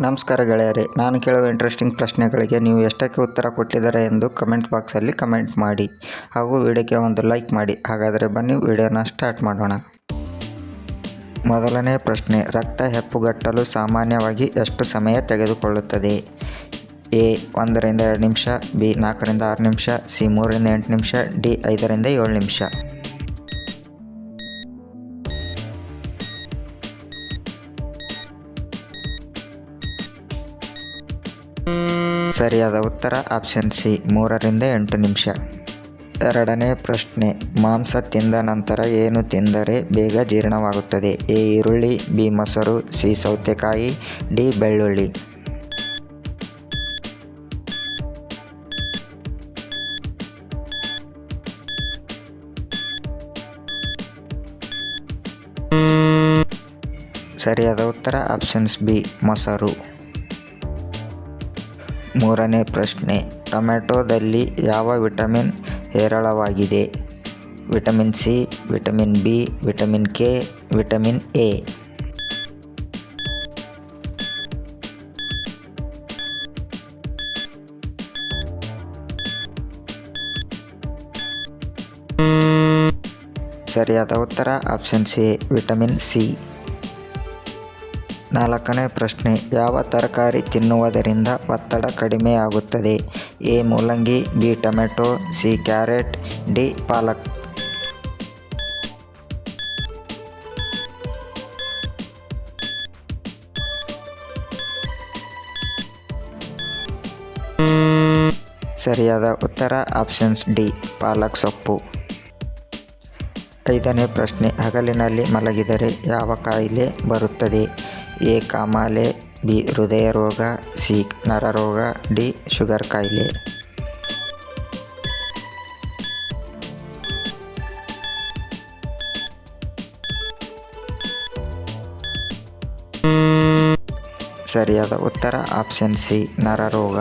ನಮಸ್ಕಾರ ಗೆಳೆಯರೇ, ನಾನು ಕೇಳುವ ಇಂಟ್ರೆಸ್ಟಿಂಗ್ ಪ್ರಶ್ನೆಗಳಿಗೆ ನೀವು ಎಷ್ಟಕ್ಕೆ ಉತ್ತರ ಕೊಟ್ಟಿದ್ದಾರೆ ಎಂದು ಕಮೆಂಟ್ ಬಾಕ್ಸಲ್ಲಿ ಕಮೆಂಟ್ ಮಾಡಿ. ಹಾಗೂ ವಿಡಿಯೋಕ್ಕೆ ಒಂದು ಲೈಕ್ ಮಾಡಿ. ಹಾಗಾದರೆ ಬನ್ನಿ ವಿಡಿಯೋನ ಸ್ಟಾರ್ಟ್ ಮಾಡೋಣ. ಮೊದಲನೇ ಪ್ರಶ್ನೆ, ರಕ್ತ ಹೆಪ್ಪುಗಟ್ಟಲು ಸಾಮಾನ್ಯವಾಗಿ ಎಷ್ಟು ಸಮಯ ತೆಗೆದುಕೊಳ್ಳುತ್ತದೆ? ಎ, ಒಂದರಿಂದ ಎರಡು ನಿಮಿಷ, ಬಿ, ನಾಲ್ಕರಿಂದ ಆರು ನಿಮಿಷ, ಸಿ, ಮೂರರಿಂದ ಎಂಟು ನಿಮಿಷ, ಡಿ, ಐದರಿಂದ ಏಳು ನಿಮಿಷ. ಸರಿಯಾದ ಉತ್ತರ ಆಪ್ಷನ್ ಸಿ, ಮೂರರಿಂದ ಎಂಟು ನಿಮಿಷ. ಎರಡನೇ ಪ್ರಶ್ನೆ, ಮಾಂಸ ತಿಂದ ನಂತರ ಏನು ತಿಂದರೆ ಬೇಗ ಜೀರ್ಣವಾಗುತ್ತದೆ? ಎ, ಈರುಳ್ಳಿ, ಬಿ, ಮೊಸರು, ಸಿ, ಸೌತೆಕಾಯಿ, ಡಿ, ಬೆಳ್ಳುಳ್ಳಿ. ಸರಿಯಾದ ಉತ್ತರ ಆಪ್ಷನ್ಸ್ ಬಿ, ಮೊಸರು. ಮೂರನೇ ಪ್ರಶ್ನೆ ಟೊಮೆಟೊದಲ್ಲಿ ಯಾವ ವಿಟಮಿನ್ ಹೇರಳವಾಗಿದೆ? Vitamin C, vitamin B, vitamin K, vitamin A. ಸರಿಯಾದ ಉತ್ತರ, ಆಪ್ಷನ್ ಸಿ, ವಿಟಮಿನ್ ಸಿ. ನಾಲ್ಕನೇ ಪ್ರಶ್ನೆ, ಯಾವ ತರಕಾರಿ ತಿನ್ನುವುದರಿಂದ ಒತ್ತಡ ಕಡಿಮೆಯಾಗುತ್ತದೆ? ಎ, ಮೂಲಂಗಿ, B, tomato, C, carrot, D, ಪಾಲಕ್. ಸರಿಯಾದ ಉತ್ತರ, ಆಪ್ಷನ್ಸ್ ಡಿ, ಪಾಲಕ್ ಸೊಪ್ಪು. ಐದನೇ ಪ್ರಶ್ನೆ, ಹಗಲಿನಲ್ಲಿ ಮಲಗಿದರೆ ಯಾವ ಕಾಯಿಲೆ ಬರುತ್ತದೆ? ಎ ಕಾಮಾಲೆ ಬಿ ಹೃದಯ ರೋಗ ಸಿ ನರರೋಗ ಡಿ ಶುಗರ್ ಕಾಯಿಲೆ ಸರಿಯಾದ ಉತ್ತರ ಆಪ್ಷನ್ ಸಿ ನರರೋಗ